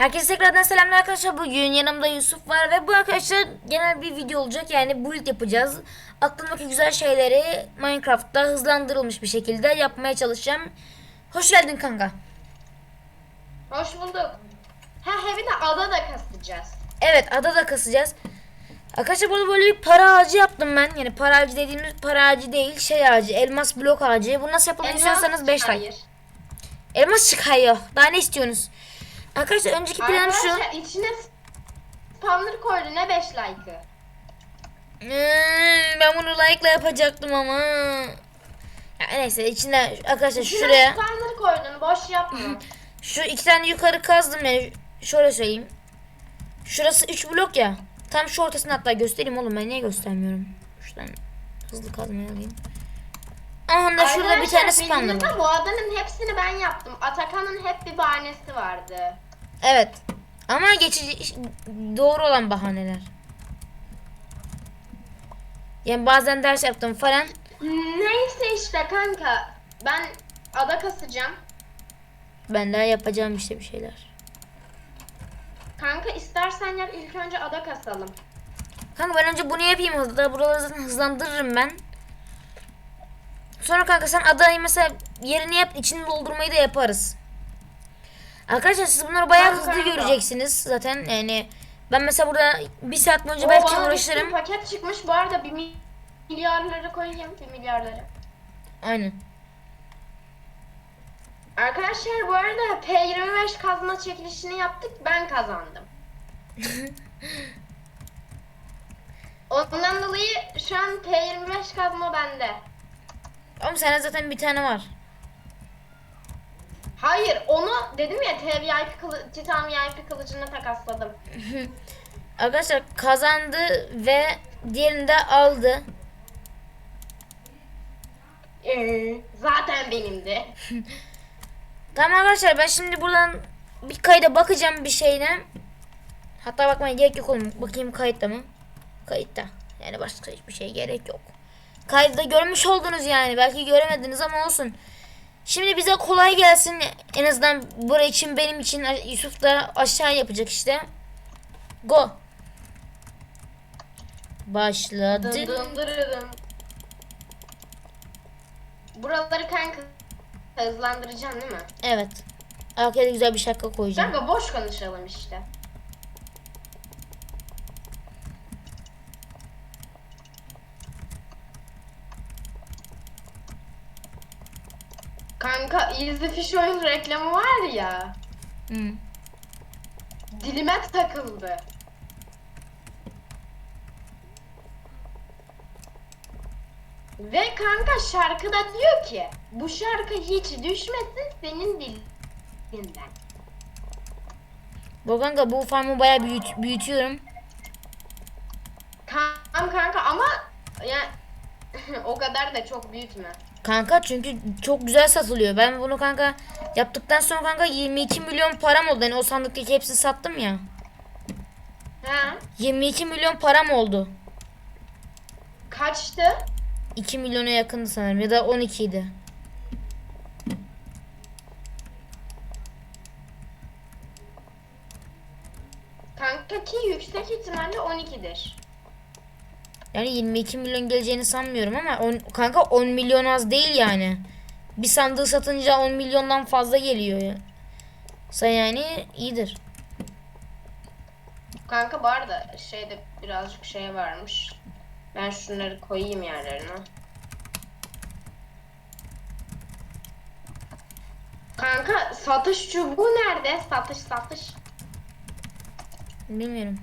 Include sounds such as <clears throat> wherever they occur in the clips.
Herkese tekrardan selamlar arkadaşlar. Bugün yanımda Yusuf var ve bu arkadaşlar genel bir video olacak. Yani build yapacağız. Aklımdaki güzel şeyleri Minecraft'ta hızlandırılmış bir şekilde yapmaya çalışacağım. Hoş geldin kanka. Hoş bulduk. Ha he bir de ada da kasacağız. Evet adada kasacağız. Arkadaşlar burada böyle bir para ağacı yaptım ben. Yani para ağacı dediğimiz para ağacı değil şey ağacı elmas blok ağacı. Bu nasıl yapıldığını istiyorsanız 5 like. Elmas çıkıyor. Daha ne istiyorsunuz? Arkadaşlar önceki planım şu. Arkadaşlar içine spawner koydu ne 5 like'ı. Hmm, ben bunu like'la yapacaktım ama. Ya neyse içinde arkadaşlar İçine şuraya spawner koydun boş yapma. <laughs> şu iki tane yukarı kazdım yani şöyle söyleyeyim. Şurası 3 blok ya. Tam şu ortasını hatta göstereyim oğlum ben niye göstermiyorum. Şuradan hızlı kazmayı alayım. Aha da şurada bir tane spawner var. Bu adanın hepsini ben yaptım. Atakan'ın hep bir bahanesi vardı. Evet. Ama geçici doğru olan bahaneler. Yani bazen ders yaptım falan. Neyse işte kanka. Ben ada kasacağım. Ben daha yapacağım işte bir şeyler. Kanka istersen gel ilk önce ada kasalım. Kanka ben önce bunu yapayım hızlı. Buraları zaten hızlandırırım ben. Sonra kanka sen adayı mesela yerini yap içini doldurmayı da yaparız. Arkadaşlar siz bunları bayağı Kanka, hızlı kanka. göreceksiniz zaten yani ben mesela burada bir saat boyunca O belki uğraşırım. paket çıkmış. Bu arada bir mi- milyarları koyayım. Bir milyarları. Aynen. Arkadaşlar bu arada P25 kazma çekilişini yaptık. Ben kazandım. <laughs> Ondan dolayı şu an P25 kazma bende. Ama sende zaten bir tane var. Hayır onu dedim ya T VIP kılı, Titan VIP kılıcına takasladım. <laughs> Arkadaşlar kazandı ve diğerini de aldı. Ee, zaten benimdi. <laughs> Tamam arkadaşlar ben şimdi buradan bir kayda bakacağım bir şeyine. Hatta bakmaya gerek yok oğlum. Bakayım kayıtta mı? Kayıtta. Yani başka hiçbir şey gerek yok. Kaydı görmüş oldunuz yani. Belki göremediniz ama olsun. Şimdi bize kolay gelsin. En azından buraya için benim için Yusuf da aşağı yapacak işte. Go. Başladı. Dın dın. Buraları kanka hızlandıracaksın değil mi? Evet. Arkaya da güzel bir şarkı koyacağım. Kanka boş konuşalım işte. Easy Fish oyun reklamı var ya. Hı. Dilime takıldı. Ve kanka şarkıda diyor ki bu şarkı hiç düşmesin senin dilinden. Bu kanka bu farmı bayağı büyüt, büyütüyorum. Tamam kanka ama ya <laughs> o kadar da çok büyütme. Kanka çünkü çok güzel satılıyor. Ben bunu kanka yaptıktan sonra kanka 22 milyon param oldu. Yani o sandıktaki hepsini sattım ya. Ha? 22 milyon param oldu. Kaçtı? 2 milyona yakındı sanırım ya da 12 idi. Kanka ki yüksek ihtimalle 12'dir. Yani 22 milyon geleceğini sanmıyorum ama on, kanka 10 milyon az değil yani. Bir sandığı satınca 10 milyondan fazla geliyor ya. Sa yani iyidir. Kanka bu arada şeyde birazcık şey varmış. Ben şunları koyayım yerlerine. Kanka satış çubuğu nerede? Satış satış. Bilmiyorum.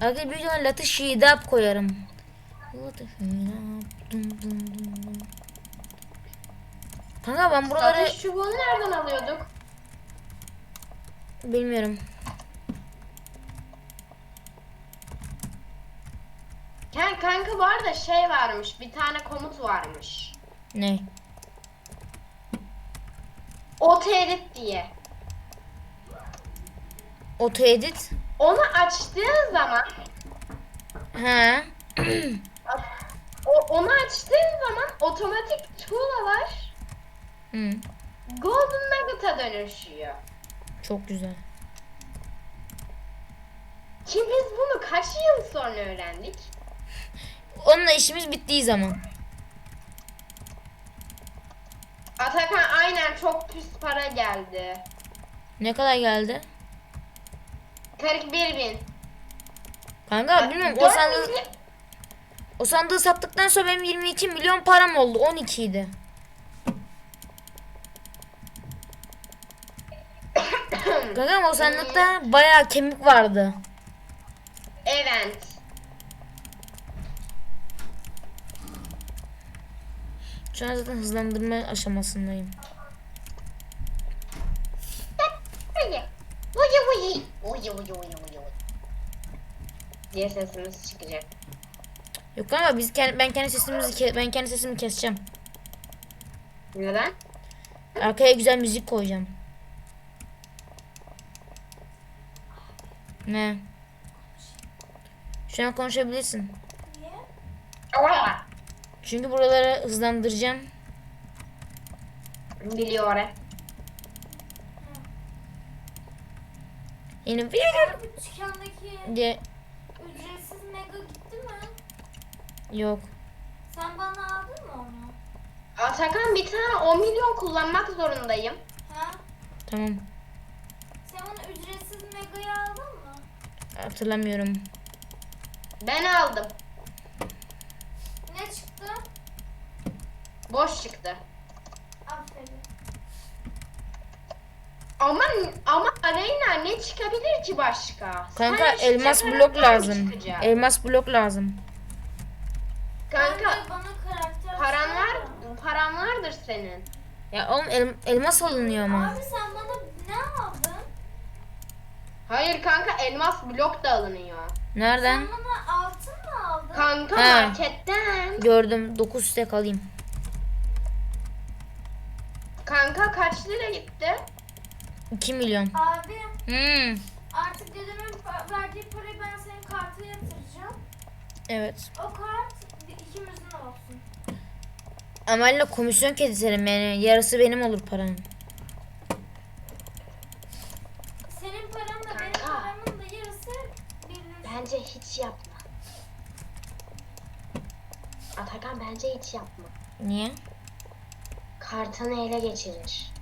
Aga büyük ihtimalle latı şidap koyarım. Kanka ben buraları Satış çubuğunu nereden alıyorduk? bilmiyorum. Kanka, kanka bu arada şey varmış. Bir tane komut varmış. Ne? Auto edit diye. Auto edit. Onu açtığın zaman Ha. <clears throat> o, onu açtığın zaman otomatik tuğlalar Hı. Golden Nugget'a dönüşüyor. Çok güzel. Ki biz bunu kaç yıl sonra öğrendik? Onunla işimiz bittiği zaman. Atakan aynen çok pis para geldi. Ne kadar geldi? 41 bin. Kanka bilmiyorum o sandığı, o sandığı sattıktan sonra benim 22 milyon param oldu. 12 idi. Kanka ama o sandıkta bayağı kemik vardı. Evet. Şu an zaten hızlandırma aşamasındayım. Uyu uyu. Uyu uyu uyu uyu. diye sesimiz çıkacak. Yok ama biz kendi, ben kendi sesimizi ben kendi sesimi keseceğim. Neden? Arkaya güzel müzik koyacağım. Ne? Şu an konuşabilirsin. Çünkü buraları hızlandıracağım. Biliyor. Yine Bu dükkandaki diye ücretsiz mega gitti mi? yok. Sen bana aldın mı onu? Atakan bir tane 10 milyon kullanmak zorundayım. Ha? Tamam. Sen bana ücretsiz megayı aldın mı? Hatırlamıyorum. Ben aldım. Ne çıktı? Boş çıktı. Ama ama Aleyna ne çıkabilir ki başka? Kanka Sadece elmas blok mi lazım. çıkacak? Elmas blok lazım. Kanka bana karakter paran var, paran vardır senin. Ya oğlum el- elmas alınıyor ama. Abi sen bana ne aldın? Hayır kanka elmas blok da alınıyor. Nereden? Sen bana altın mı aldın? Kanka He. marketten. Gördüm. 9 stek alayım. Kanka kaç lira gitti? 2 milyon. Abi Hmm. artık dedemin pa- verdiği parayı ben senin karta yatıracağım. Evet. O kart ikimizin olsun. Amel'le komisyon keserim yani. Yarısı benim olur paranın. Senin paranla benim Kanka. paramın da yarısı birleşiyor. Bence hiç yapma. Atakan bence hiç yapma. Niye? Kartını ele geçirir.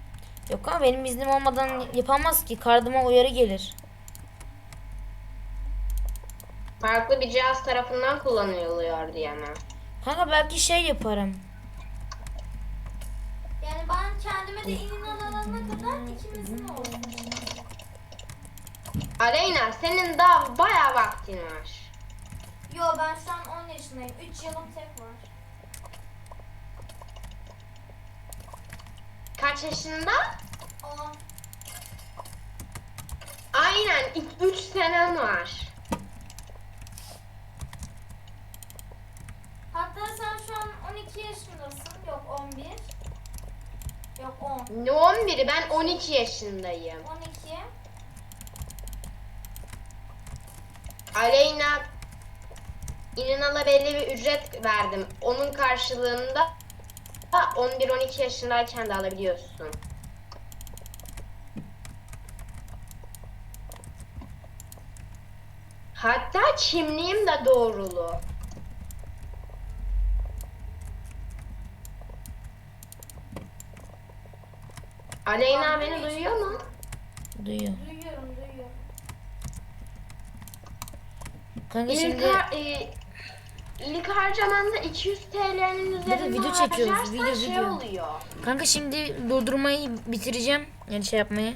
Yok ama benim iznim olmadan yapamaz ki. Kardıma uyarı gelir. Farklı bir cihaz tarafından kullanılıyor diye mi? Kanka belki şey yaparım. Yani ben kendime de inan alana kadar ikimizin olsun. Aleyna senin daha bayağı vaktin var. Yo ben şu an 10 yaşındayım. 3 yılım tek var. Kaç yaşında? 10. Aynen 3 senen var. Hatta sen şu an 12 yaşındasın. Yok 11. Yok 10. Ne 11'i ben 12 yaşındayım. 12. Aleyna İnanal'a belli bir ücret verdim. Onun karşılığında 11-12 yaşındayken de alabiliyorsun. Hatta kimliğim de doğrulu. Aleyna beni duyuyor mu? Duyuyor. Duyuyorum duyuyorum. Kanka şimdi e, ilk harcamanda 200 TL'nin üzerinde video çekiyoruz, video, şey video. oluyor. kanka şimdi durdurmayı bitireceğim. Yani şey yapmayı.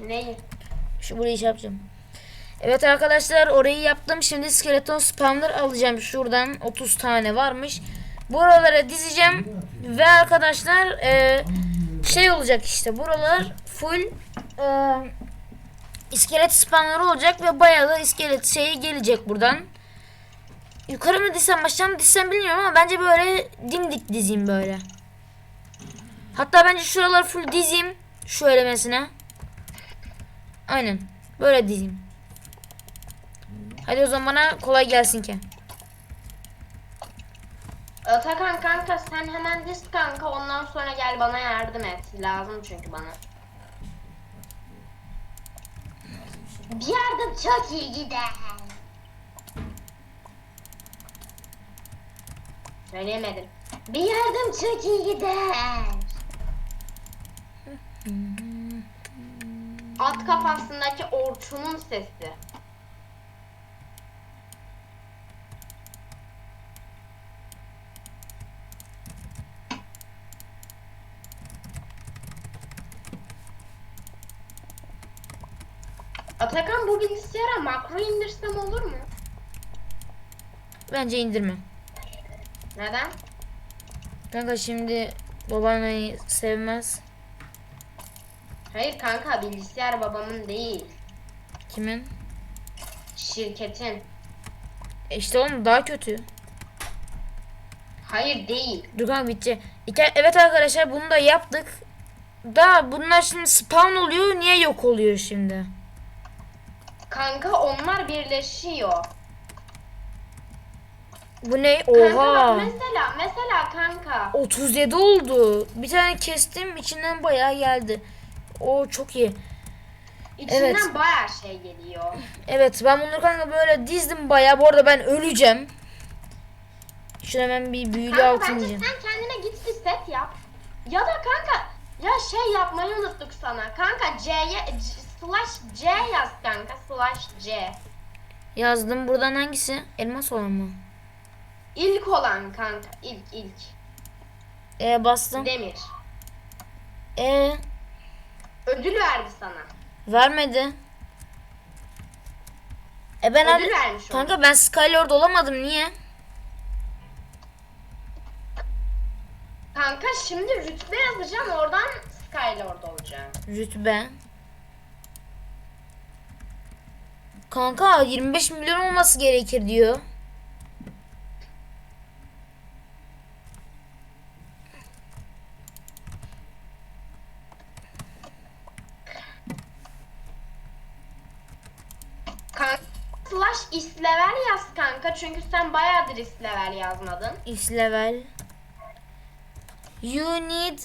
Neyi? Şu burayı şey yapacağım. Evet arkadaşlar orayı yaptım. Şimdi skeleton spawner alacağım. Şuradan 30 tane varmış. Buralara dizeceğim. Ve arkadaşlar e, şey olacak işte. Buralar full e, iskelet spawner olacak. Ve bayağı da iskelet şeyi gelecek buradan. Yukarı mı dizsem aşağı mı dizsem bilmiyorum ama bence böyle dimdik dizeyim böyle. Hatta bence şuraları full dizeyim. Şöyle mesela. Aynen. Böyle dizeyim. Hadi o zaman bana kolay gelsin ki. Atakan kanka sen hemen diz kanka Ondan sonra gel bana yardım et. Lazım çünkü bana. Bir yardım çok iyi gider. Söyleyemedim. Bir yardım çok iyi gider. <laughs> At kafasındaki Orçun'un sesi. Atakan bu bilgisayara makro indirsem olur mu? Bence indirme. Neden? Kanka şimdi baban beni sevmez. Hayır kanka bilgisayar babamın değil. Kimin? Şirketin. E işte oğlum daha kötü. Hayır değil. Dur kanka. İki- Evet arkadaşlar bunu da yaptık. Da bunlar şimdi spawn oluyor. Niye yok oluyor şimdi? Kanka onlar birleşiyor. Bu ne? Kanka Oha. bak mesela mesela kanka. 37 oldu. Bir tane kestim içinden bayağı geldi. O çok iyi. İçinden Evet. bayağı şey geliyor. Evet ben bunları kanka böyle dizdim bayağı. Bu arada ben öleceğim. Şuna hemen bir büyülü Kanka altın bence diyeceğim. sen kendine git bir set yap. Ya da kanka ya şey yapmayı unuttuk sana. Kanka C'ye C- slash C yaz kanka slash C. Yazdım buradan hangisi? Elmas olan mı? İlk olan kanka ilk ilk. E bastım. Demir. E Ödül verdi sana. vermedi. E ben Ödül vermiş ona. Kanka ben Skylord olamadım niye? Kanka şimdi rütbe yazacağım oradan Skylord olacağım. Rütbe. Kanka 25 milyon olması gerekir diyor. Kanka slash is level yaz kanka çünkü sen bayağıdır is level yazmadın. X level. You need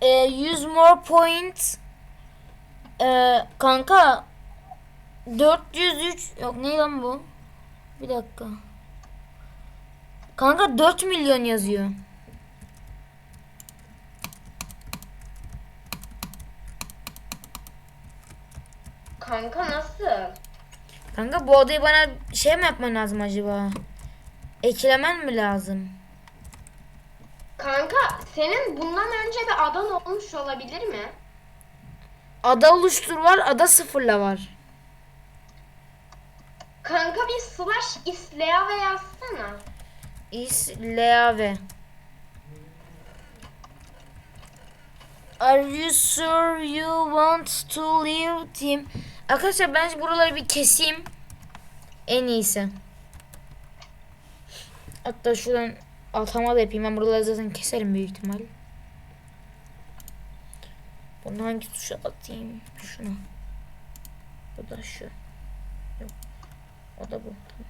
eh, use more points. Eh, kanka 403 yok ne lan bu? Bir dakika. Kanka 4 milyon yazıyor. Kanka nasıl? Kanka bu odayı bana şey mi yapman lazım acaba? Eklemen mi lazım? Kanka senin bundan önce bir adan olmuş olabilir mi? Ada oluştur var, ada sıfırla var. Kanka bir slash islea ve yazsana. Is Leave. Are you sure you want to leave team? Arkadaşlar ben buraları bir keseyim. En iyisi. Hatta şuradan atama da yapayım. Ben buraları zaten keserim büyük ihtimal. Bunu hangi tuşa atayım? Şuna. Bu da şu. Yok. O da bu. Tamam.